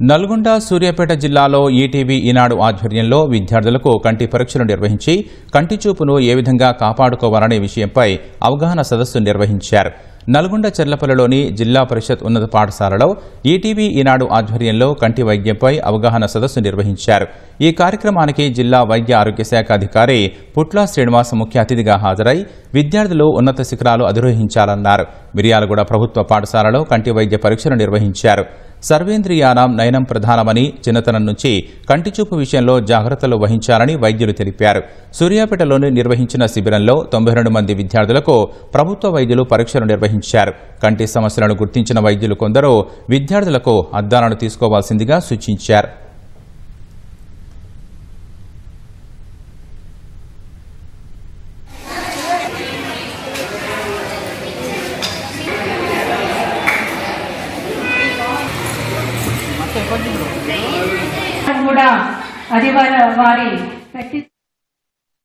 నల్గొండ సూర్యాపేట జిల్లాలో ఈటీవీ ఈనాడు ఆధ్వర్యంలో విద్యార్థులకు కంటి పరీక్షలు నిర్వహించి కంటి చూపును ఏ విధంగా కాపాడుకోవాలనే విషయంపై అవగాహన సదస్సు నిర్వహించారు. నల్గొండ చెర్లపల్లిలోని జిల్లా పరిషత్ ఉన్నత పాఠశాలలో ఈటీవీ ఈనాడు ఆధ్వర్యంలో కంటి వైద్యంపై అవగాహన సదస్సు నిర్వహించారు. ఈ కార్యక్రమానికి జిల్లా వైద్య ఆరోగ్య శాఖ అధికారి పుట్ల శ్రీనివాస్ ముఖ్య అతిథిగా హాజరై విద్యార్థులు ఉన్నత శిఖరాలు అధిరోహించాలన్నారు. మిర్యాలగూడ ప్రభుత్వ పాఠశాలలో కంటి వైద్య పరీక్షలు నిర్వహించారు. సర్వేంద్రియానం నయనం ప్రధానమని చిన్నతనం నుంచి కంటిచూపు విషయంలో జాగ్రత్తలు వహించాలని వైద్యులు తెలిపారు. సూర్యాపేటలోని నిర్వహించిన శిబిరంలో తొంభై రెండు మంది విద్యార్థులకు ప్రభుత్వ వైద్యులు పరీక్షలు నిర్వహించారు. కంటి సమస్యలను గుర్తించిన వైద్యులు కొందరు విద్యార్థులకు అద్దాలను తీసుకోవాల్సిందిగా సూచించారు. కూడా అది వారి వారి